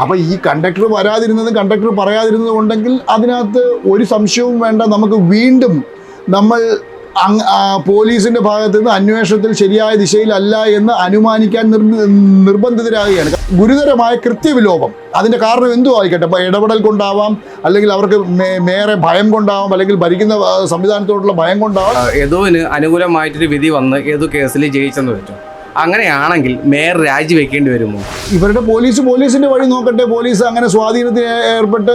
അപ്പോൾ ഈ conductor വരാതിരുന്നതും conductor പറയാതിരുന്നതും ഉണ്ടെങ്കിൽ അതിനകത്ത് ഒരു സംശയവും വേണ്ട. നമുക്ക് വീണ്ടും നമ്മൾ പോലീസിന്റെ ഭാഗത്ത് നിന്ന് അന്വേഷണത്തിൽ ശരിയായ ദിശയിലല്ല എന്ന് അനുമാനിക്കാൻ നിർ- നിർബന്ധിതരാകുകയാണ്. ഗുരുതരമായ കൃത്യവിലോപം. അതിന്റെ കാരണം എന്തു ആയിക്കട്ടെ. ഇപ്പൊ ഇടപെടൽ കൊണ്ടാവാം അല്ലെങ്കിൽ അവർക്ക് മേറെ ഭയം കൊണ്ടാവാം അല്ലെങ്കിൽ ഭരിക്കുന്ന സംവിധാനത്തോടുള്ള ഭയം കൊണ്ടാവാം. യദുവിന് അനുകൂലമായിട്ടൊരു വിധി വന്ന് യദു കേസിൽ ജയിച്ചെന്ന് വെച്ചു അങ്ങനെയാണെങ്കിൽ മേയർ രാജിവെക്കേണ്ടി വരുമോ? ഇവരുടെ പോലീസ് പോലീസിന്റെ വഴി നോക്കട്ടെ. പോലീസ് അങ്ങനെ സ്വാധീനത്തിന് ഏർപ്പെട്ട്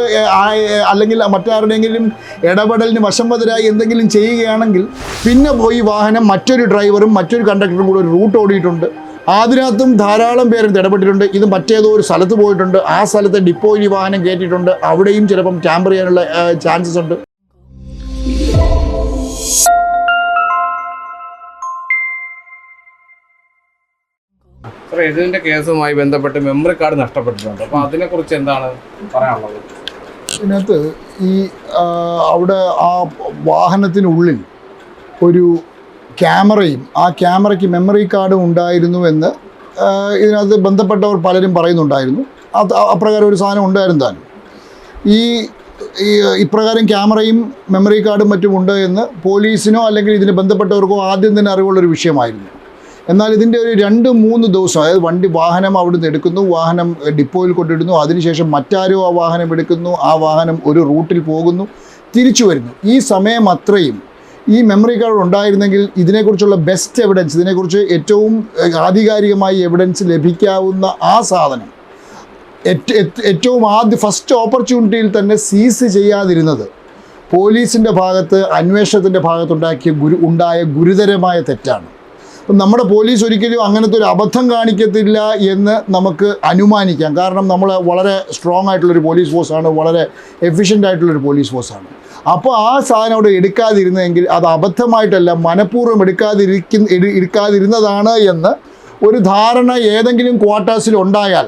അല്ലെങ്കിൽ മറ്റാരുടെയെങ്കിലും ഇടപെടലിന് വശംവതരായി എന്തെങ്കിലും ചെയ്യുകയാണെങ്കിൽ പിന്നെ പോയി വാഹനം മറ്റൊരു ഡ്രൈവറും മറ്റൊരു കണ്ടക്ടറും കൂടെ ഒരു റൂട്ട് ഓടിയിട്ടുണ്ട്. അതിനകത്തും ധാരാളം പേരും ഇടപെട്ടിട്ടുണ്ട്. ഇത് മറ്റേതോ ഒരു സ്ഥലത്ത് പോയിട്ടുണ്ട്. ആ സ്ഥലത്തെ ഡിപ്പോയിൽ വാഹനം കയറ്റിയിട്ടുണ്ട്. അവിടെയും ചിലപ്പം ടാമ്പർ ചെയ്യാനുള്ള ചാൻസസ് ഉണ്ട്. സാർ കേസുമായി ബന്ധപ്പെട്ട് മെമ്മറി കാർഡ് നഷ്ടപ്പെട്ടിട്ടുണ്ട്. അപ്പോൾ അതിനെക്കുറിച്ച് എന്താണ് പറയാനുള്ളത്? ഇതിനകത്ത് ഈ അവിടെ ആ വാഹനത്തിനുള്ളിൽ ഒരു ക്യാമറയും ആ ക്യാമറയ്ക്ക് മെമ്മറി കാർഡും ഉണ്ടായിരുന്നു എന്ന് ഇതിനകത്ത് ബന്ധപ്പെട്ടവർ പലരും പറയുന്നുണ്ടായിരുന്നു. അത് അപ്രകാരം ഒരു സാധനം ഉണ്ടായിരുന്നു താനും. ഈ ഇപ്രകാരം ക്യാമറയും മെമ്മറി കാർഡും മറ്റും ഉണ്ട് എന്ന് പോലീസിനോ അല്ലെങ്കിൽ ഇതിന് ബന്ധപ്പെട്ടവർക്കോ ആദ്യം തന്നെ അറിവുള്ളൊരു വിഷയമായിരുന്നു. എന്നാൽ ഇതിന്റെ ഒരു രണ്ട് മൂന്ന് ദിവസം അതായത് വണ്ടി വാഹനം അവിടുന്ന് എടുക്കുന്നു വാഹനം ഡിപ്പോയിൽ കൊണ്ടിടുന്നു അതിനുശേഷം മറ്റാരോ ആ വാഹനം എടുക്കുന്നു ആ വാഹനം ഒരു റൂട്ടിൽ പോകുന്നു തിരിച്ചു വരുന്നു. ഈ സമയം അത്രയും. ഈ മെമ്മറി കാർഡ് ഉണ്ടായിരുന്നെങ്കിൽ ഇതിനെക്കുറിച്ചുള്ള ബെസ്റ്റ് എവിഡൻസ് ഇതിനെക്കുറിച്ച് ഏറ്റവും ആധികാരികമായി എവിഡൻസ് ലഭിക്കാവുന്ന ആ സാധനം ഏറ്റ- ഏറ്റ- ഏറ്റവും ആദ്യ ഫസ്റ്റ് ഓപ്പർച്യൂണിറ്റിയിൽ തന്നെ സീസ് ചെയ്യാതിരുന്നത് പോലീസിന്റെ ഭാഗത്ത് അന്വേഷണത്തിന്റെ ഭാഗത്തുണ്ടാക്കിയ ഗുരു ഉണ്ടായ ഗുരുതരമായ തെറ്റാണ്. നമ്മുടെ പോലീസ് ഒരിക്കലും അങ്ങനത്തെ ഒരു അബദ്ധം കാണിക്കത്തില്ല എന്ന് നമുക്ക് അനുമാനിക്കാം. കാരണം നമ്മൾ വളരെ സ്ട്രോങ് ആയിട്ടുള്ളൊരു പോലീസ് ഫോഴ്സാണ് വളരെ എഫിഷ്യന്റ് ആയിട്ടുള്ളൊരു പോലീസ് ഫോഴ്സാണ് അപ്പോൾ ആ സാധനം അവിടെ എടുക്കാതിരുന്നെങ്കിൽ അത് അബദ്ധമായിട്ടല്ല മനഃപൂർവം എടുക്കാതിരിക്കുന്ന എടു- എടുക്കാതിരുന്നതാണ് എന്ന് ഒരു ധാരണ ഏതെങ്കിലും ക്വാർട്ടേഴ്സിൽ ഉണ്ടായാൽ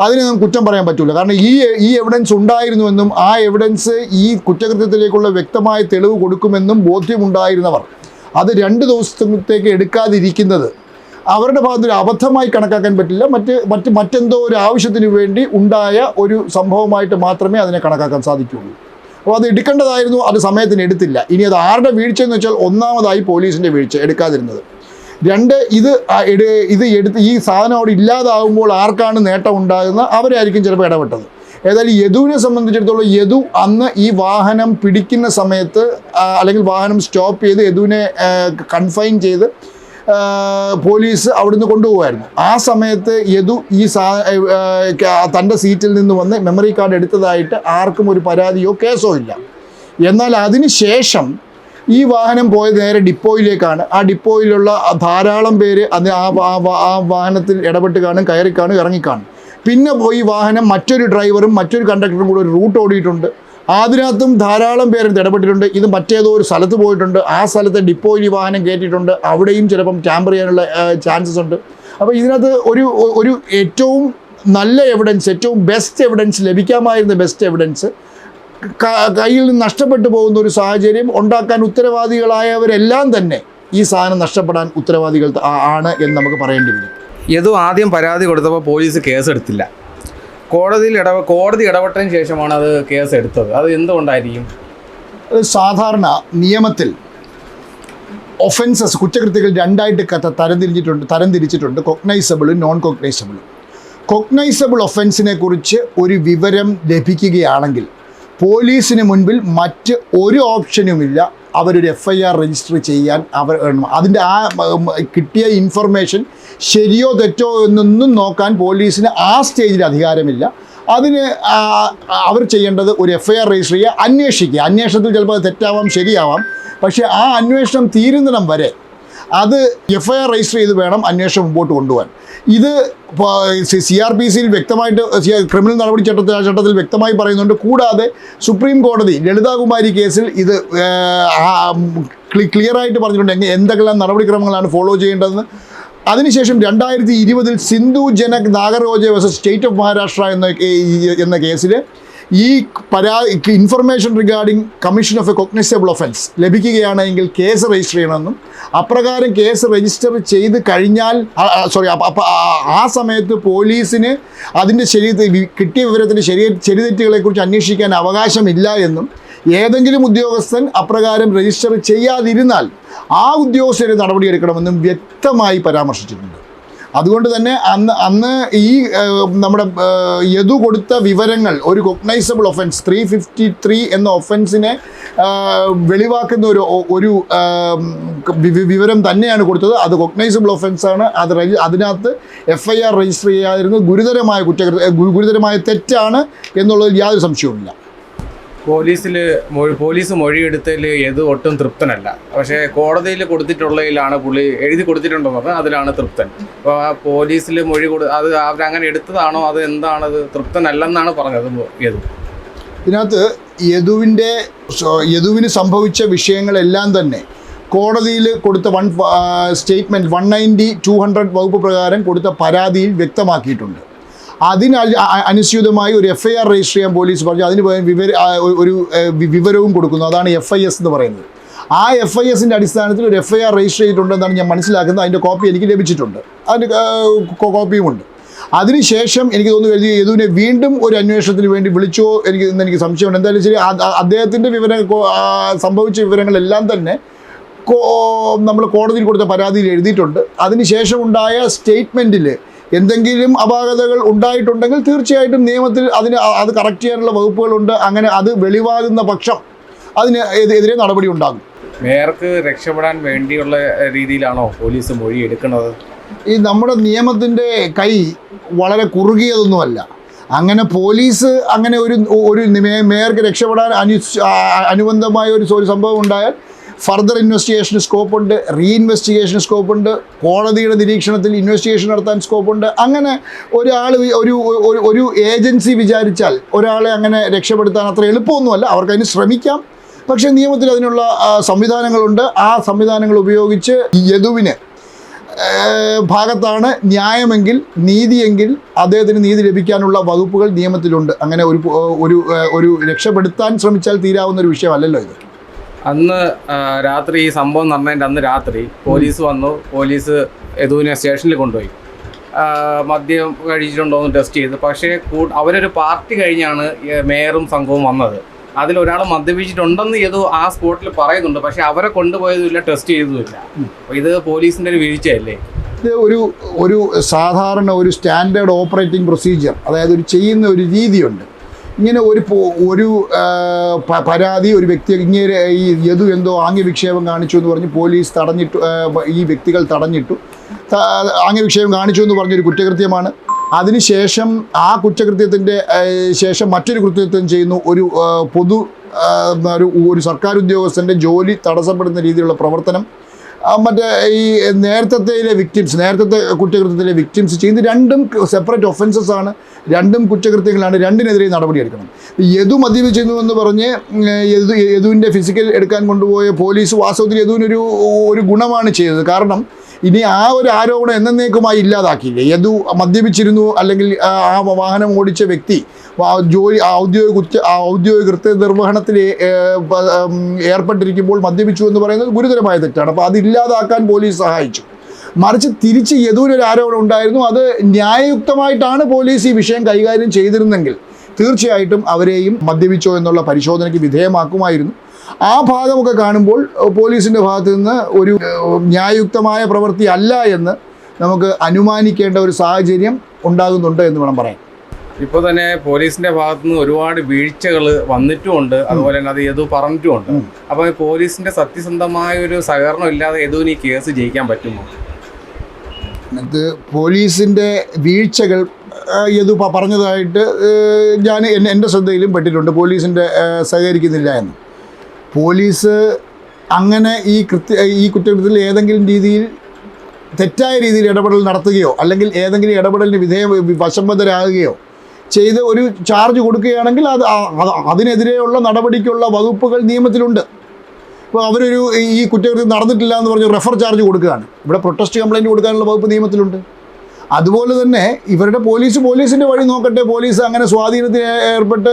അതിനെ നമുക്ക് കുറ്റം പറയാൻ പറ്റില്ല കാരണം ഈ ഈ എവിഡൻസ് ഉണ്ടായിരുന്നുവെന്നും ആ എവിഡൻസ് ഈ കുറ്റകൃത്യത്തിലേക്കുള്ള വ്യക്തമായ തെളിവ് കൊടുക്കുമെന്നും ബോധ്യമുണ്ടായിരുന്നവർ അത് രണ്ട് ദിവസത്തേക്ക് എടുക്കാതിരിക്കുന്നത്. അവരുടെ ഭാഗത്ത് ഒരു അബദ്ധമായി കണക്കാക്കാൻ പറ്റില്ല. മറ്റ് മറ്റ് മറ്റെന്തോ ഒരു ആവശ്യത്തിന് വേണ്ടി ഉണ്ടായ ഒരു സംഭവമായിട്ട് മാത്രമേ അതിനെ കണക്കാക്കാൻ സാധിക്കുകയുള്ളൂ. അപ്പോൾ അത് എടുക്കേണ്ടതായിരുന്നു. അത് സമയത്തിന് എടുത്തില്ല. ഇനി അത് ആരുടെ വീഴ്ച എന്ന് വെച്ചാൽ ഒന്നാമതായി പോലീസിന്റെ വീഴ്ച എടുക്കാതിരുന്നത്. രണ്ട് ഇത് ഇത് എടുത്ത് ഈ സാധനം അവിടെ ഇല്ലാതാകുമ്പോൾ ആർക്കാണ് നേട്ടം ഉണ്ടാകുന്ന അവരായിരിക്കും ചിലപ്പോൾ ഇടപെട്ടത്. ഏതായാലും യദുവിനെ സംബന്ധിച്ചിടത്തോളം യദു അന്ന് ഈ വാഹനം പിടിക്കുന്ന സമയത്ത് അല്ലെങ്കിൽ വാഹനം സ്റ്റോപ്പ് ചെയ്ത് യദുവിനെ കൺഫൈൻ ചെയ്ത് പോലീസ് അവിടുന്ന് കൊണ്ടുപോകുമായിരുന്നു ആ സമയത്ത് യദു ഈ സാ തന്റെ സീറ്റിൽ നിന്ന് വന്ന് മെമ്മറി കാർഡ് എടുത്തതായിട്ട് ആർക്കും ഒരു പരാതിയോ കേസോ ഇല്ല. എന്നാൽ അതിന് ശേഷം ഈ വാഹനം പോയത് നേരെ ഡിപ്പോയിലേക്കാണ്. ആ ഡിപ്പോയിലുള്ള ധാരാളം പേര് അത് ആ വാഹനത്തിൽ ഇടപെട്ട് കാണും കയറി കാണും ഇറങ്ങിക്കാണും പിന്നെ പോയി വാഹനം മറ്റൊരു ഡ്രൈവറും മറ്റൊരു കണ്ടക്ടറും കൂടെ ഒരു റൂട്ട് ഓടിയിട്ടുണ്ട്. അതിനകത്തും ധാരാളം പേര് ഇടപെട്ടിട്ടുണ്ട്. ഇത് മറ്റേതോ ഒരു സ്ഥലത്ത് പോയിട്ടുണ്ട്. ആ സ്ഥലത്തെ ഡിപ്പോയിൽ ഈ വാഹനം കയറ്റിയിട്ടുണ്ട്. അവിടെയും ചിലപ്പം ടാമ്പർ ചെയ്യാനുള്ള ചാൻസസ് ഉണ്ട്. അപ്പോൾ ഇതിനകത്ത് ഒരു ഒരു ഏറ്റവും നല്ല എവിഡൻസ് ഏറ്റവും ബെസ്റ്റ് എവിഡൻസ് ലഭിക്കാമായിരുന്ന ബെസ്റ്റ് എവിഡൻസ് കയ്യിൽ നിന്ന് നഷ്ടപ്പെട്ടു പോകുന്ന ഒരു സാഹചര്യം ഉണ്ടാക്കാൻ ഉത്തരവാദികളായവരെല്ലാം തന്നെ ഈ സാധനം നഷ്ടപ്പെടാൻ ഉത്തരവാദികൾ ആണ് എന്ന് നമുക്ക് പറയേണ്ടി വരും. യദു ആദ്യം പരാതി കൊടുത്തപ്പോൾ പോലീസ് കേസെടുത്തില്ല. കോടതിയിൽ ഇടപെ കോടതി ഇടപെട്ടതിന് ശേഷമാണ് അത് കേസ് എടുത്തത് അത് എന്തുകൊണ്ടായിരിക്കും? സാധാരണ നിയമത്തിൽ ഒഫൻസസ് കുറ്റകൃത്യങ്ങൾ രണ്ടായിട്ട് കഥ തരംതിരിഞ്ഞിട്ടുണ്ട് തരംതിരിച്ചിട്ടുണ്ട്. കൊഗ്നൈസബിളും നോൺ കൊഗ്നൈസബിളും കൊഗ്നൈസബിൾ ഒഫൻസിനെ കുറിച്ച് ഒരു വിവരം ലഭിക്കുകയാണെങ്കിൽ പോലീസിന് മുൻപിൽ മറ്റ് ഒരു ഓപ്ഷനുമില്ല അവരൊരു എഫ് ഐ ആർ രജിസ്റ്റർ ചെയ്യാൻ അവർ. അതിന്റെ ആ കിട്ടിയ ഇൻഫർമേഷൻ ശരിയോ തെറ്റോ എന്നൊന്നും നോക്കാൻ പോലീസിന് ആ സ്റ്റേജിൽ അധികാരമില്ല. അതിന് അവർ ചെയ്യേണ്ടത് ഒരു എഫ് ഐ ആർ രജിസ്റ്റർ ചെയ്യുക അന്വേഷിക്കുക. അന്വേഷണത്തിൽ ചിലപ്പോൾ തെറ്റാവാം ശരിയാവാം. പക്ഷേ ആ അന്വേഷണം തീരുന്നിടം വരെ അത് എഫ് ഐ ആർ രജിസ്റ്റർ ചെയ്ത് വേണം അന്വേഷണം മുമ്പോട്ട് കൊണ്ടുപോകാൻ. ഇത് സി ആർ പി സിയിൽ വ്യക്തമായിട്ട് ക്രിമിനൽ നടപടി ചട്ടത്തിൽ ചട്ടത്തിൽ വ്യക്തമായി പറയുന്നുണ്ട്. കൂടാതെ സുപ്രീം കോടതി ലളിതാകുമാരി കേസിൽ ഇത് ക്ലിയർ ആയിട്ട് പറഞ്ഞിട്ടുണ്ട്. എന്തെല്ലാം നടപടിക്രമങ്ങളാണ് ഫോളോ ചെയ്യേണ്ടതെന്ന്. അതിനുശേഷം രണ്ടായിരത്തി ഇരുപതിൽ Sindhu Janak Nagaroja versus state of Maharashtra എന്ന എന്ന കേസിൽ ഈ പരാ information regarding commission of a cognisable offence ലഭിക്കുകയാണെങ്കിൽ കേസ് രജിസ്റ്റർ ചെയ്യണമെന്നും അപ്രകാരം കേസ് രജിസ്റ്റർ ചെയ്ത് കഴിഞ്ഞാൽ സോറി ആ സമയത്ത് പോലീസിന് അതിന്റെ ശരി കിട്ടിയ വിവരത്തിന്റെ ശരി ശരിതെറ്റുകളെക്കുറിച്ച് അന്വേഷിക്കാൻ അവകാശമില്ല എന്നും ഏതെങ്കിലും ഉദ്യോഗസ്ഥൻ അപ്രകാരം രജിസ്റ്റർ ചെയ്യാതിരുന്നാൽ ആ ഉദ്യോഗസ്ഥരെ നടപടിയെടുക്കണമെന്നും വ്യക്തമായി പരാമർശിച്ചിട്ടുണ്ട്. അതുകൊണ്ട് തന്നെ അന്ന് അന്ന് ഈ നമ്മുടെ യദു കൊടുത്ത വിവരങ്ങൾ ഒരു cognisable offence three fifty three എന്ന ഒഫൻസിനെ വെളിവാക്കുന്ന ഒരു ഒരു വിവരം തന്നെയാണ് കൊടുത്തത്. അത് കൊഗ്നൈസബിൾ ഒഫൻസാണ് അത് അതിനകത്ത് എഫ് ഐ ആർ രജിസ്റ്റർ ചെയ്യാതിരുന്നത് ഗുരുതരമായ കുറ്റകൃത്യ ഗുരുതരമായ തെറ്റാണ് എന്നുള്ളതിൽ യാതൊരു സംശയവുമില്ല. പോലീസിൽ പോലീസ് മൊഴിയെടുത്തതിൽ ഏത് ഒട്ടും തൃപ്തനല്ല. പക്ഷേ കോടതിയിൽ കൊടുത്തിട്ടുള്ളതിലാണ് പുള്ളി എഴുതി കൊടുത്തിട്ടുണ്ടെന്ന് പറഞ്ഞാൽ അതിലാണ് തൃപ്തൻ. അപ്പോൾ ആ പോലീസിൽ മൊഴി കൊടു അത് അവരങ്ങനെ എടുത്തതാണോ അത് എന്താണത് തൃപ്തനല്ലെന്നാണ് പറഞ്ഞത് യദു. ഇതിനകത്ത് യദുവിന്റെ യദുവിന് സംഭവിച്ച വിഷയങ്ങളെല്ലാം തന്നെ കോടതിയിൽ കൊടുത്ത one statement one ninety two hundred വകുപ്പ് പ്രകാരം കൊടുത്ത പരാതിയിൽ വ്യക്തമാക്കിയിട്ടുണ്ട്. അതിന് അനുസ്യൂതമായി ഒരു എഫ് ഐ ആർ രജിസ്റ്റർ ചെയ്യാൻ പോലീസ് പറഞ്ഞു. അതിന് പകരം വിവര ഒരു- വിവരവും കൊടുക്കുന്നു. അതാണ് എഫ് ഐ എസ് എന്ന് പറയുന്നത്. ആ എഫ് ഐ എസിന്റെ അടിസ്ഥാനത്തിൽ ഒരു എഫ് ഐ ആർ രജിസ്റ്റർ ചെയ്തിട്ടുണ്ടെന്നാണ് ഞാൻ മനസ്സിലാക്കുന്നത്. അതിന്റെ കോപ്പി എനിക്ക് ലഭിച്ചിട്ടുണ്ട്. അതിന്റെ കോപ്പിയുമുണ്ട് അതിനുശേഷം എനിക്ക് തോന്നുന്നു കരുതി യദുവിനെ വീണ്ടും ഒരു അന്വേഷണത്തിന് വേണ്ടി വിളിച്ചോ എനിക്ക് ഇന്ന് എനിക്ക് സംശയമുണ്ട്. എന്തായാലും ശരി അദ്ദേഹത്തിന്റെ വിവരം സംഭവിച്ച വിവരങ്ങളെല്ലാം തന്നെ നമ്മൾ കോടതിയിൽ കൊടുത്ത പരാതിയിൽ എഴുതിയിട്ടുണ്ട്. അതിനുശേഷം ഉണ്ടായ സ്റ്റേറ്റ്മെന്റിൽ എന്തെങ്കിലും അപാകതകൾ ഉണ്ടായിട്ടുണ്ടെങ്കിൽ തീർച്ചയായിട്ടും നിയമത്തിൽ അതിന് അത് കറക്റ്റ് ചെയ്യാനുള്ള വകുപ്പുകളുണ്ട്. അങ്ങനെ അത് വെളിവാകുന്ന പക്ഷം അതിന് എതിരെ നടപടി ഉണ്ടാകും. മേയർക്ക് രക്ഷപ്പെടാൻ വേണ്ടിയുള്ള രീതിയിലാണോ പോലീസ് മൊഴി എടുക്കുന്നത്? ഈ നമ്മുടെ നിയമത്തിന്റെ കൈ വളരെ കുറുകിയതൊന്നുമല്ല. അങ്ങനെ പോലീസ് അങ്ങനെ ഒരു ഒരു മേയർക്ക് രക്ഷപ്പെടാൻ അനു അനുബന്ധമായ ഒരു സംഭവം ഉണ്ടായാൽ ഫർദർ ഇൻവെസ്റ്റിഗേഷൻ സ്കോപ്പുണ്ട് റീഇൻവെസ്റ്റിഗേഷൻ സ്കോപ്പുണ്ട് കോടതിയുടെ നിരീക്ഷണത്തിൽ ഇൻവെസ്റ്റിഗേഷൻ നടത്താൻ സ്കോപ്പുണ്ട്. അങ്ങനെ ഒരാൾ ഒരു ഒരു- ഏജൻസി വിചാരിച്ചാൽ ഒരാളെ അങ്ങനെ രക്ഷപ്പെടുത്താൻ അത്ര എളുപ്പമൊന്നുമല്ല അവർക്കതിന് ശ്രമിക്കാം. പക്ഷേ നിയമത്തിൽ അതിനുള്ള സംവിധാനങ്ങളുണ്ട്. ആ സംവിധാനങ്ങൾ ഉപയോഗിച്ച് യദുവിന് ഭാഗത്താണ് ന്യായമെങ്കിൽ നീതിയെങ്കിൽ അദ്ദേഹത്തിന് നീതി ലഭിക്കാനുള്ള വകുപ്പുകൾ നിയമത്തിലുണ്ട്. അങ്ങനെ ഒരു ഒരു രക്ഷപ്പെടുത്താൻ ശ്രമിച്ചാൽ തീരാവുന്ന ഒരു വിഷയമല്ലല്ലോ ഇത്. അന്ന് രാത്രി ഈ സംഭവം നടന്നതിന്റെ അന്ന് രാത്രി പോലീസ് വന്നു. പോലീസ് യദുവിനെ സ്റ്റേഷനിൽ കൊണ്ടുപോയി. മദ്യം കഴിച്ചിട്ടുണ്ടോ എന്ന് ടെസ്റ്റ് ചെയ്ത്. പക്ഷേ അവരൊരു പാർട്ടി കഴിഞ്ഞാണ് മേയറും സംഘവും വന്നത്. അതിലൊരാൾ മദ്യപിച്ചിട്ടുണ്ടെന്ന് യദു ആ സ്പോട്ടിൽ പറയുന്നുണ്ട്. പക്ഷേ അവരെ കൊണ്ടുപോയതുമില്ല ടെസ്റ്റ് ചെയ്തതുമില്ല. ഇത് പോലീസിന്റെ ഒരു വീഴ്ചയല്ലേ? ഇത് ഒരു ഒരു സാധാരണ ഒരു സ്റ്റാൻഡേർഡ് ഓപ്പറേറ്റിംഗ് പ്രൊസീജിയർ അതായത് ഒരു ചെയ്യുന്ന ഒരു രീതിയുണ്ട്. ഇങ്ങനെ ഒരു ഒരു പരാതി ഒരു വ്യക്തി ഇങ്ങനെ ഈ യതു എന്തോ ആംഗ്യവിക്ഷേപം കാണിച്ചു എന്ന് പറഞ്ഞ് പോലീസ് തടഞ്ഞിട്ടു ഈ വ്യക്തികൾ തടഞ്ഞിട്ടു. ആംഗ്യ ആംഗ്യവിക്ഷേപം കാണിച്ചു എന്ന് പറഞ്ഞൊരു കുറ്റകൃത്യമാണ്. അതിനുശേഷം ആ കുറ്റകൃത്യത്തിന്റെ ശേഷം മറ്റൊരു കൃത്യത്വം ചെയ്യുന്നു. ഒരു പൊതു ഒരു സർക്കാർ ഉദ്യോഗസ്ഥന്റെ ജോലി തടസ്സപ്പെടുന്ന രീതിയിലുള്ള പ്രവർത്തനം. മറ്റേ ഈ നേരത്തെ വിക്ടിംസ് നേരത്തെ കുറ്റകൃത്യത്തിലെ വിക്ടിംസ് ചെയ്യുന്നത് രണ്ടും സെപ്പറേറ്റ് ഒഫൻസസ് ആണ്. രണ്ടും കുറ്റകൃത്യങ്ങളാണ്. രണ്ടിനെതിരെ നടപടിയെടുക്കണം യദു മദ്യപിച്ചിരുന്നു എന്ന് പറഞ്ഞ് യദു യദുവിന്റെ ഫിസിക്കൽ എടുക്കാൻ കൊണ്ടുപോയ പോലീസ് വാസ്തവത്തിൽ യദുവിനൊരു ഒരു ഗുണമാണ് ചെയ്തത്. കാരണം ഇനി ആ ഒരു ആരോപണം എന്നേക്കുമായി ഇല്ലാതാക്കിയില്ലേ? യദു മദ്യപിച്ചിരുന്നു അല്ലെങ്കിൽ ആ വാഹനം ഓടിച്ച വ്യക്തി ജോലി ഔദ്യോഗിക കുറ്റ ഔദ്യോഗിക കൃത്യ നിർവഹണത്തിൽ ഏർപ്പെട്ടിരിക്കുമ്പോൾ മദ്യപിച്ചു എന്ന് പറയുന്നത് ഗുരുതരമായ തെറ്റാണ്. അപ്പോൾ അതില്ലാതാക്കാൻ പോലീസ് സഹായിച്ചു. മറിച്ച് തിരിച്ച് യദുവിനൊരു ആരോപണം ഉണ്ടായിരുന്നു. അത് ന്യായയുക്തമായിട്ടാണ് പോലീസ് ഈ വിഷയം കൈകാര്യം ചെയ്തിരുന്നെങ്കിൽ തീർച്ചയായിട്ടും അവരെയും മദ്യപിച്ചോ എന്നുള്ള പരിശോധനയ്ക്ക് വിധേയമാക്കുമായിരുന്നു. ആ ഭാഗമൊക്കെ കാണുമ്പോൾ പോലീസിന്റെ ഭാഗത്തു നിന്ന് ഒരു ന്യായയുക്തമായ പ്രവൃത്തി അല്ല എന്ന് നമുക്ക് അനുമാനിക്കേണ്ട ഒരു സാഹചര്യം ഉണ്ടാകുന്നുണ്ട് എന്ന് വേണം പറയാൻ. ഇപ്പോൾ തന്നെ പോലീസിന്റെ ഭാഗത്തു നിന്ന് ഒരുപാട് വീഴ്ചകൾ വന്നിട്ടുമുണ്ട്. അതുപോലെ തന്നെ അത് യദു പറഞ്ഞിട്ടുമുണ്ട്. അപ്പോൾ പോലീസിന്റെ സത്യസന്ധമായ ഒരു സഹകരണം ഇല്ലാതെ യദുവിന് ഈ കേസ് ജയിക്കാൻ പറ്റുമോ? ഇത് പോലീസിന്റെ വീഴ്ചകൾ യതു യദു പറഞ്ഞതായിട്ട് ഞാൻ എന്റെ ശ്രദ്ധയിലും പെട്ടിട്ടുണ്ട്. പോലീസിന്റെ സഹകരിക്കുന്നില്ല എന്ന്. പോലീസ് അങ്ങനെ ഈ കൃത്യ ഈ കുറ്റകൃത്യത്തിൽ ഏതെങ്കിലും രീതിയിൽ തെറ്റായ രീതിയിൽ ഇടപെടൽ നടത്തുകയോ അല്ലെങ്കിൽ ഏതെങ്കിലും ഇടപെടലിന് വിധേയ വശംബദ്ധരാകുകയോ ചെയ്ത് ഒരു ചാർജ് കൊടുക്കുകയാണെങ്കിൽ അത് അതിനെതിരെയുള്ള നടപടിക്കുള്ള വകുപ്പുകൾ നിയമത്തിലുണ്ട്. ഇപ്പോൾ അവരൊരു ഈ കുറ്റകൃത്യം നടന്നിട്ടില്ല എന്ന് പറഞ്ഞ് റെഫർ ചാർജ് കൊടുക്കുകയാണ്. ഇവിടെ പ്രൊട്ടസ്റ്റ് കംപ്ലയിന്റ് കൊടുക്കാനുള്ള വകുപ്പ് നിയമത്തിലുണ്ട്. അതുപോലെ തന്നെ ഇവരുടെ പോലീസ് പോലീസിന്റെ വഴി നോക്കട്ടെ. പോലീസ് അങ്ങനെ സ്വാധീനത്തിൽ ഏർപ്പെട്ട്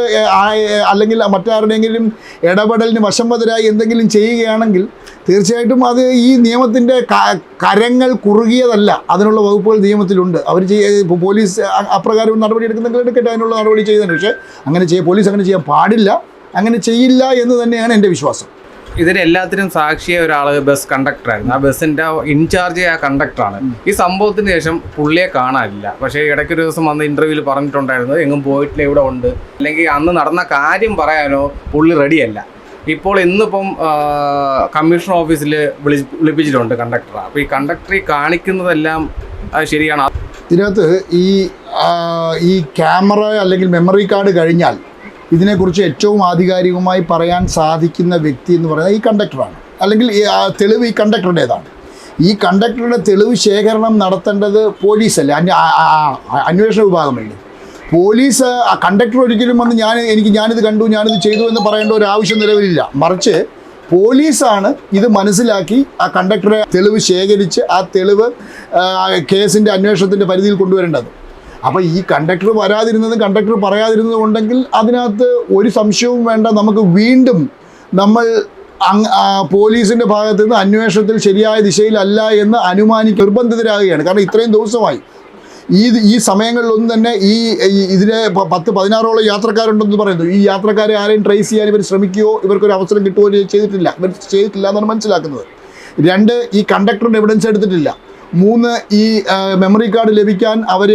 അല്ലെങ്കിൽ മറ്റാരുടെയെങ്കിലും ഇടപെടലിന് വശംവതരായി എന്തെങ്കിലും ചെയ്യുകയാണെങ്കിൽ തീർച്ചയായിട്ടും അത് ഈ നിയമത്തിന്റെ കരങ്ങൾ കുറുകിയതല്ല. അതിനുള്ള വകുപ്പുകൾ നിയമത്തിലുണ്ട്. അവർ ചെയ്യ പോലീസ് അപ്രകാരം നടപടി എടുക്കുന്നെങ്കിൽ എടുക്കട്ടെ അതിനുള്ള നടപടി ചെയ്യുന്നുണ്ട്. പക്ഷേ അങ്ങനെ ചെയ്യ പോലീസ് അങ്ങനെ ചെയ്യാൻ പാടില്ല. അങ്ങനെ ചെയ്യില്ല എന്ന് തന്നെയാണ് എന്റെ വിശ്വാസം. ഇതിന് സാക്ഷിയായ സാക്ഷിയ ഒരാൾ ബസ് കണ്ടക്ടറായിരുന്നു. ആ ബസ്സിന്റെ ഇൻചാർജ് ആ കണ്ടക്ടറാണ്. ഈ സംഭവത്തിന് ശേഷം പുള്ളിയെ കാണാനില്ല. പക്ഷേ ഇടയ്ക്കൊരു ദിവസം വന്ന് ഇന്റർവ്യൂവിൽ പറഞ്ഞിട്ടുണ്ടായിരുന്നു എങ്ങും പോയിട്ടില്ല ഇവിടെ ഉണ്ട്. അല്ലെങ്കിൽ അന്ന് നടന്ന കാര്യം പറയാനോ പുള്ളി റെഡിയല്ല ഇപ്പോൾ ഇന്നിപ്പം കമ്മീഷൻ ഓഫീസിൽ വിളി വിളിപ്പിച്ചിട്ടുണ്ട് കണ്ടക്ടറെ. അപ്പോൾ ഈ കണ്ടക്ടറി കാണിക്കുന്നതെല്ലാം ശരിയാണ്. ഇതിനകത്ത് ഈ ഈ ക്യാമറ അല്ലെങ്കിൽ മെമ്മറി കാർഡ് കഴിഞ്ഞാൽ ഇതിനെക്കുറിച്ച് ഏറ്റവും ആധികാരികമായി പറയാൻ സാധിക്കുന്ന വ്യക്തി എന്ന് പറയുന്നത് ഈ കണ്ടക്ടറാണ്. അല്ലെങ്കിൽ തെളിവ് ഈ കണ്ടക്ടറുടേതാണ്. ഈ കണ്ടക്ടറുടെ തെളിവ് ശേഖരണം നടത്തേണ്ടത് പോലീസല്ലേ? അന്വ അന്വേഷണ വിഭാഗമല്ലേ? പോലീസ് ആ കണ്ടക്ടർ ഒരിക്കലും വന്ന് ഞാൻ എനിക്ക് ഞാനിത് കണ്ടു ഞാനിത് ചെയ്തു എന്ന് പറയേണ്ട ഒരു ആവശ്യം നിലവിലില്ല. മറിച്ച് പോലീസാണ് ഇത് മനസ്സിലാക്കി ആ കണ്ടക്ടറെ തെളിവ് ശേഖരിച്ച് ആ തെളിവ് കേസിന്റെ അന്വേഷണത്തിന്റെ പരിധിയിൽ കൊണ്ടുവരേണ്ടത്. അപ്പോൾ ഈ കണ്ടക്ടർ വരാതിരുന്നതും കണ്ടക്ടർ പറയാതിരുന്നതും ഉണ്ടെങ്കിൽ അതിനകത്ത് ഒരു സംശയവും വേണ്ട. നമുക്ക് വീണ്ടും നമ്മൾ പോലീസിന്റെ ഭാഗത്ത് നിന്ന് അന്വേഷണത്തിൽ ശരിയായ ദിശയിലല്ല എന്ന് അനുമാനിക്ക് നിർബന്ധിതരാകുകയാണ്. കാരണം ഇത്രയും ദിവസമായി. ഈ ഈ സമയങ്ങളിലൊന്നും തന്നെ ഈ ഇതിലെ പത്ത് പതിനാറോളം യാത്രക്കാരുണ്ടെന്ന് പറയുന്നു. ഈ യാത്രക്കാരെ ആരെയും ട്രേസ് ചെയ്യാൻ ഇവർ ശ്രമിക്കുകയോ ഇവർക്കൊരു അവസരം കിട്ടുകയോ ചെയ്തിട്ടില്ല. ഇവർ ചെയ്തിട്ടില്ല എന്നാണ് മനസ്സിലാക്കുന്നത്. രണ്ട് ഈ കണ്ടക്ടറിന്റെ എവിഡൻസ് എടുത്തിട്ടില്ല. മൂന്ന് ഈ മെമ്മറി കാർഡ് ലഭിക്കാൻ അവർ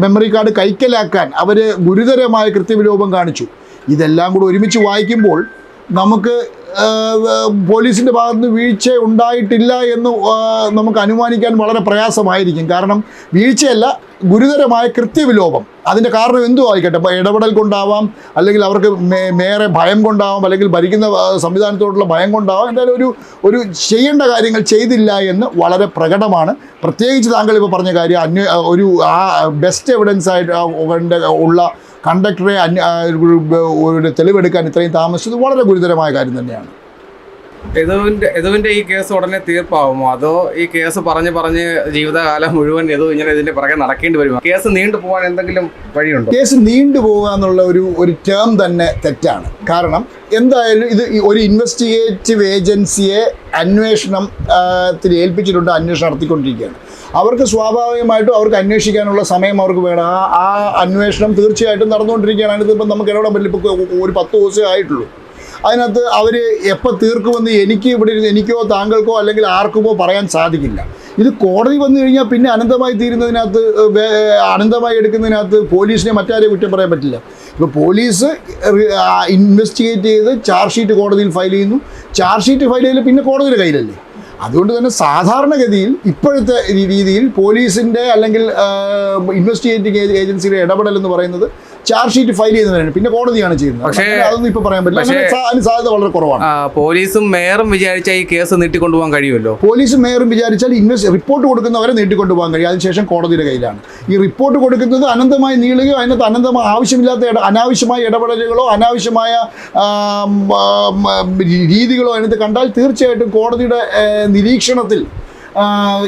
മെമ്മറി കാർഡ് കൈക്കലാക്കാൻ അവർ ഗുരുതരമായ കൃത്യവിലോപം കാണിച്ചു. ഇതെല്ലാം കൂടെ ഒരുമിച്ച് വായിക്കുമ്പോൾ നമുക്ക് പോലീസിന്റെ ഭാഗത്ത് വീഴ്ച ഉണ്ടായിട്ടില്ല എന്ന് നമുക്ക് അനുമാനിക്കാൻ വളരെ പ്രയാസമായിരിക്കും. കാരണം വീഴ്ചയല്ല ഗുരുതരമായ കൃത്യവിലോപം. അതിന്റെ കാരണം എന്തു ആയിക്കട്ടെ ഇപ്പോൾ ഇടപെടൽ കൊണ്ടാവാം അല്ലെങ്കിൽ അവർക്ക് മേറെ ഭയം കൊണ്ടാവാം അല്ലെങ്കിൽ ഭരിക്കുന്ന സംവിധാനത്തോടുള്ള ഭയം കൊണ്ടാവാം. എന്തായാലും ഒരു ഒരു ചെയ്യേണ്ട കാര്യങ്ങൾ ചെയ്തില്ല എന്ന് വളരെ പ്രകടമാണ്. പ്രത്യേകിച്ച് താങ്കൾ ഇപ്പോൾ പറഞ്ഞ കാര്യം അന്വേ ഒരു ആ ബെസ്റ്റ് എവിഡൻസ് ആയിട്ട് ഉള്ള കണ്ടക്ടറെ ഒരു ഒരു തെളിവെടുക്കാൻ ഇത്രയും താമസിച്ചത് വളരെ ഗുരുതരമായ കാര്യം തന്നെയാണ്. യദുവിന്റെ യദുവിന്റെ ഈ കേസ് ഉടനെ തീർപ്പാവുമോ? അതോ ഈ കേസ് പറഞ്ഞ് പറഞ്ഞ് ജീവിതകാലം മുഴുവൻ യദു ഇങ്ങനെ ഇതിന്റെ പുറകെ നടക്കേണ്ടി വരുമോ? കേസ് നീണ്ടു പോകാൻ എന്തെങ്കിലും വഴിയുണ്ടോ? കേസ് നീണ്ടു പോകുക എന്നുള്ള ഒരു ഒരു ടേം തന്നെ തെറ്റാണ്. കാരണം എന്തായാലും ഇത് ഒരു ഇൻവെസ്റ്റിഗേറ്റീവ് ഏജൻസിയെ അന്വേഷണം ഏൽപ്പിച്ചിട്ടുണ്ട് അന്വേഷണം നടത്തിക്കൊണ്ടിരിക്കുകയാണ്. അവർക്ക് സ്വാഭാവികമായിട്ടും അവർക്ക് അന്വേഷിക്കാനുള്ള സമയം അവർക്ക് വേണം. ആ ആ അന്വേഷണം തീർച്ചയായിട്ടും നടന്നുകൊണ്ടിരിക്കുകയാണ്. അതിനകത്ത് നമുക്ക് ഇടപെടാൻ പറ്റില്ല. ഇപ്പോൾ ഒരു പത്ത് ദിവസമേ ആയിട്ടുള്ളൂ. അതിനകത്ത് അവർ എപ്പോൾ തീർക്കുമെന്ന് എനിക്ക് ഇവിടെ എനിക്കോ താങ്കൾക്കോ അല്ലെങ്കിൽ ആർക്കുമോ പറയാൻ സാധിക്കില്ല. ഇത് കോടതി വന്നു കഴിഞ്ഞാൽ പിന്നെ അനന്തമായി തീരുന്നതിനകത്ത് അനന്തമായി എടുക്കുന്നതിനകത്ത് പോലീസിനെ മറ്റാരെയും കുറ്റം പറയാൻ പറ്റില്ല. ഇപ്പോൾ പോലീസ് ഇൻവെസ്റ്റിഗേറ്റ് ചെയ്ത് ചാർജ് ഷീറ്റ് കോടതിയിൽ ഫയൽ ചെയ്യുന്നു. ചാർജ് ഷീറ്റ് ഫയൽ ചെയ്യൽ പിന്നെ കോടതിയുടെ കയ്യിലല്ലേ? അതുകൊണ്ട് തന്നെ സാധാരണഗതിയിൽ ഇപ്പോഴത്തെ രീതിയിൽ പോലീസിന്റെ അല്ലെങ്കിൽ ഇൻവെസ്റ്റിഗേറ്റിംഗ് ഏജൻസിയുടെ ഇടപെടൽ എന്ന് പറയുന്നത് ചാർജ് ഷീറ്റ് ഫയൽ ചെയ്യുന്നതിനാണ് പിന്നെ കോടതിയാണ് ചെയ്യുന്നത്. പക്ഷേ- അതൊന്നും ഇപ്പൊ പറയാൻ പറ്റില്ല. അതിന് സാധ്യത വളരെ കുറവാണ്. പോലീസും മേയറും വിചാരിച്ച ഈ കേസ് നീട്ടിക്കൊണ്ടുപോകാൻ കഴിയുമല്ലോ? പോലീസും മേയറും വിചാരിച്ചാൽ ഇൻവെസ്റ്റ് റിപ്പോർട്ട് കൊടുക്കുന്നവരെ നീട്ടിക്കൊണ്ടുപോകാൻ കഴിയും. അതിനുശേഷം കോടതിയുടെ കയ്യിലാണ്. ഈ റിപ്പോർട്ട് കൊടുക്കുന്നത് അനന്തമായി നീളുകയോ അതിനകത്ത് അനന്തമായി ആവശ്യമില്ലാത്ത അനാവശ്യമായ ഇടപെടലുകളോ അനാവശ്യമായ രീതികളോ അതിനകത്ത് കണ്ടാൽ തീർച്ചയായിട്ടും കോടതിയുടെ നിരീക്ഷണത്തിൽ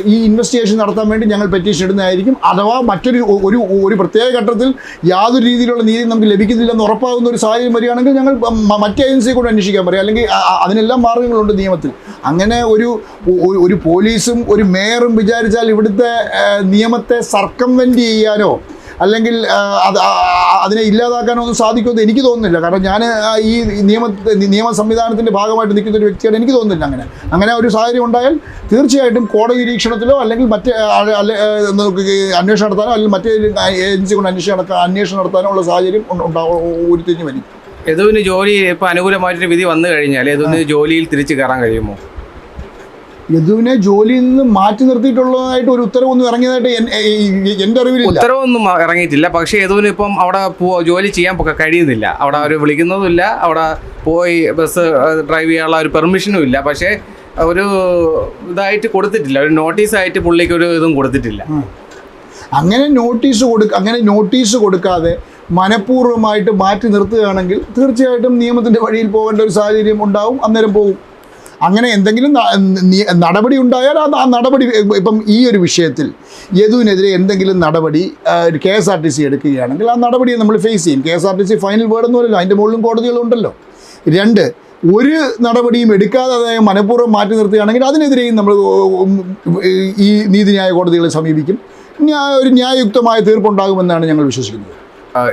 ഈ ഇൻവെസ്റ്റിഗേഷൻ നടത്താൻ വേണ്ടി ഞങ്ങൾ പെറ്റീഷൻ ഇടുന്നതായിരിക്കും. അഥവാ മറ്റൊരു ഒരു ഒരു പ്രത്യേക ഘട്ടത്തിൽ യാതൊരു രീതിയിലുള്ള നീതി നമുക്ക് ലഭിക്കുന്നില്ലെന്ന് ഉറപ്പാകുന്ന ഒരു സാഹചര്യം വരികയാണെങ്കിൽ ഞങ്ങൾ മറ്റ് ഏജൻസിയെ കൂടെ അന്വേഷിക്കാൻ പറയും. അല്ലെങ്കിൽ അതിനെല്ലാം മാർഗങ്ങളുണ്ട് നിയമത്തിൽ. അങ്ങനെ ഒരു ഒരു- പോലീസും ഒരു മേയറും വിചാരിച്ചാൽ ഇവിടുത്തെ നിയമത്തെ സർക്കംവെന്റ് ചെയ്യാനോ അല്ലെങ്കിൽ അത് അതിനെ ഇല്ലാതാക്കാനൊന്നും സാധിക്കുമെന്ന് എനിക്ക് തോന്നുന്നില്ല. കാരണം ഞാൻ ഈ നിയമ നിയമ സംവിധാനത്തിന്റെ ഭാഗമായിട്ട് നിൽക്കുന്ന ഒരു വ്യക്തിയാണ് എനിക്ക് തോന്നുന്നില്ല അങ്ങനെ. അങ്ങനെ ഒരു സാഹചര്യം ഉണ്ടായാൽ തീർച്ചയായിട്ടും കോടതി നിരീക്ഷണത്തിലോ അല്ലെങ്കിൽ മറ്റ് അന്വേഷണം നടത്താനോ അല്ലെങ്കിൽ മറ്റേ ഏജൻസി കൊണ്ട് അന്വേഷണം നടത്താൻ അന്വേഷണം നടത്താനോ ഉള്ള സാഹചര്യം ഉണ്ട- ഉണ്ടാവും ഉരുത്തിരിഞ്ഞ് വരും. ഏതൊരു ജോലി ഇപ്പോൾ അനുകൂലമായിട്ടൊരു വിധി വന്നു കഴിഞ്ഞാൽ ഏതൊന്ന് ജോലിയിൽ തിരിച്ചു കയറാൻ കഴിയുമോ? യദുവിനെ ജോലിയിൽ നിന്ന് മാറ്റി നിർത്തിയിട്ടുള്ളതായിട്ട് ഒരു ഉത്തരവൊന്നും ഇറങ്ങിയതായിട്ട് എന്റെ അറിവിലില്ല. ഉത്തരവൊന്നും ഇറങ്ങിയിട്ടില്ല. പക്ഷേ യദുവിന് ഇപ്പം അവിടെ പോ ജോലി ചെയ്യാൻ കഴിയുന്നില്ല. അവിടെ അവർ വിളിക്കുന്നതുമില്ല. അവിടെ പോയി ബസ് ഡ്രൈവ് ചെയ്യാനുള്ള ഒരു പെർമിഷനും ഇല്ല. പക്ഷേ ഒരു ഇതായിട്ട് കൊടുത്തിട്ടില്ല. ഒരു നോട്ടീസായിട്ട് പുള്ളിക്ക് ഒരു ഇതും കൊടുത്തിട്ടില്ല. അങ്ങനെ നോട്ടീസ് കൊടുക്ക അങ്ങനെ നോട്ടീസ് കൊടുക്കാതെ മനഃപൂർവമായിട്ട് മാറ്റി നിർത്തുകയാണെങ്കിൽ തീർച്ചയായിട്ടും നിയമത്തിന്റെ വഴിയിൽ പോകേണ്ട ഒരു സാഹചര്യം ഉണ്ടാവും. അന്നേരം പോകും. അങ്ങനെ എന്തെങ്കിലും നടപടി ഉണ്ടായാൽ ആ നടപടി ഇപ്പം ഈ ഒരു വിഷയത്തിൽ യദുവിനെതിരെ എന്തെങ്കിലും നടപടി K S R T C എടുക്കുകയാണെങ്കിൽ ആ നടപടിയെ നമ്മൾ ഫേസ് ചെയ്യും. K S R T C final word എന്ന് പറയില്ല അതിന്റെ മുകളിലും കോടതികളുണ്ടല്ലോ രണ്ട് ഒരു നടപടിയും എടുക്കാതെ അദ്ദേഹം മനഃപൂർവം മാറ്റി നിർത്തുകയാണെങ്കിൽ അതിനെതിരെയും നമ്മൾ ഈ നീതിന്യായ കോടതികളെ സമീപിക്കും. ഒരു ന്യായയുക്തമായ തീർപ്പുണ്ടാകുമെന്നാണ് ഞങ്ങൾ വിശ്വസിക്കുന്നത്.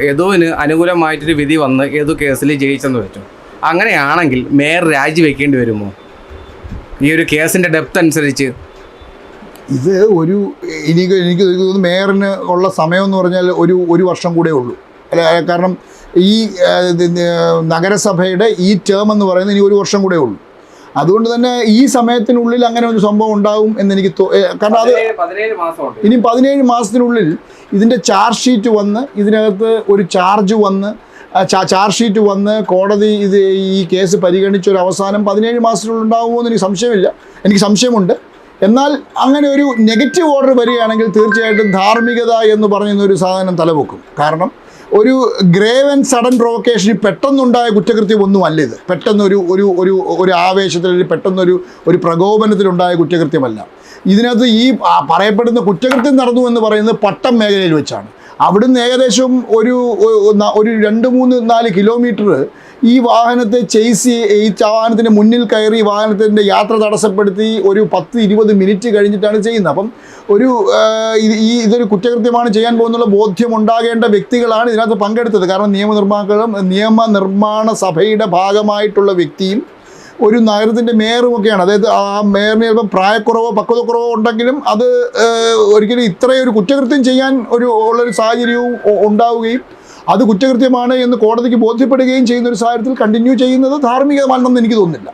യദുവിന് അനുകൂലമായിട്ടൊരു വിധി വന്ന് യദു കേസിൽ ജയിച്ചെന്ന് വെച്ചു. അങ്ങനെയാണെങ്കിൽ മേയർ രാജിവെക്കേണ്ടി വരുമോ? ഈ ഒരു കേസിന്റെ ഡെപ്ത് അനുസരിച്ച്. ഇത് ഒരു എനിക്ക് എനിക്ക് തോന്നുന്നു മേയറിന് ഉള്ള സമയം എന്ന് പറഞ്ഞാൽ ഒരു ഒരു വർഷം കൂടെ ഉള്ളൂ. അല്ല കാരണം ഈ നഗരസഭയുടെ ഈ ടേം എന്ന് പറയുന്നത് ഇനി ഒരു വർഷം കൂടെ ഉള്ളൂ. അതുകൊണ്ട് തന്നെ ഈ സമയത്തിനുള്ളിൽ അങ്ങനെ ഒരു സംഭവം ഉണ്ടാവും എന്ന് എനിക്ക് തോ കാരണം അത് ഇനി പതിനേഴ് മാസത്തിനുള്ളിൽ ഇതിന്റെ ചാർജ് ഷീറ്റ് വന്ന് ഇതിനകത്ത് ഒരു ചാർജ് വന്ന് ചാർജ് ഷീറ്റ് വന്ന് കോടതി ഇത് ഈ കേസ് പരിഗണിച്ച ഒരു അവസാനം പതിനേഴ് മാസത്തിനുള്ളിൽ ഉണ്ടാകുമോ എന്ന് എനിക്ക് സംശയമില്ല. എനിക്ക് സംശയമുണ്ട്. എന്നാൽ അങ്ങനെ ഒരു നെഗറ്റീവ് ഓർഡർ വരികയാണെങ്കിൽ തീർച്ചയായിട്ടും ധാർമ്മികത എന്ന് പറയുന്ന ഒരു സാധനം തലപൊക്കും. കാരണം ഒരു ഗ്രേവൻ സഡൻ പ്രൊവക്കേഷനിൽ പെട്ടെന്നുണ്ടായ കുറ്റകൃത്യം ഒന്നുമല്ല ഇത്. പെട്ടെന്നൊരു ഒരു ഒരു ഒരു ആവേശത്തിൽ പെട്ടെന്നൊരു ഒരു പ്രകോപനത്തിലുണ്ടായ കുറ്റകൃത്യമല്ല. ഇതിനകത്ത് ഈ പറയപ്പെടുന്ന കുറ്റകൃത്യം നടന്നു എന്ന് പറയുന്നത് പട്ടം മേഖലയിൽ വെച്ചാണ്. അവിടുന്ന് ഏകദേശം ഒരു ഒരു രണ്ട് മൂന്ന് നാല് കിലോമീറ്റർ ഈ വാഹനത്തെ ചെയ്സ് ഈ വാഹനത്തിന്റെ മുന്നിൽ കയറി വാഹനത്തിന്റെ യാത്ര തടസ്സപ്പെടുത്തി ഒരു പത്ത് ഇരുപത് മിനിറ്റ് കഴിഞ്ഞിട്ടാണ് ചെയ്യുന്നത്. അപ്പം ഒരു ഈ ഇതൊരു കുറ്റകൃത്യമാണ് ചെയ്യാൻ പോകുന്നുള്ള ബോധ്യം ഉണ്ടാകേണ്ട വ്യക്തികളാണ് ഇതിനകത്ത് പങ്കെടുത്തത്. കാരണം നിയമനിർമ്മാക്കളും നിയമനിർമ്മാണ സഭയുടെ ഭാഗമായിട്ടുള്ള വ്യക്തിയും ഒരു നഗരത്തിന്റെ മേയറുമൊക്കെയാണ്. അതായത് ആ മേയറിന് ചിലപ്പോൾ പ്രായക്കുറവോ പക്വതക്കുറവോ ഉണ്ടെങ്കിലും അത് ഒരിക്കലും ഇത്രയും ഒരു കുറ്റകൃത്യം ചെയ്യാൻ ഒരു ഉള്ളൊരു സാഹചര്യവും ഉണ്ടാവുകയും അത് കുറ്റകൃത്യമാണ് എന്ന് കോടതിക്ക് ബോധ്യപ്പെടുകയും ചെയ്യുന്ന ഒരു സാഹചര്യത്തിൽ കണ്ടിന്യൂ ചെയ്യുന്നത് ധാർമ്മികമാണെന്ന് എനിക്ക് തോന്നുന്നില്ല.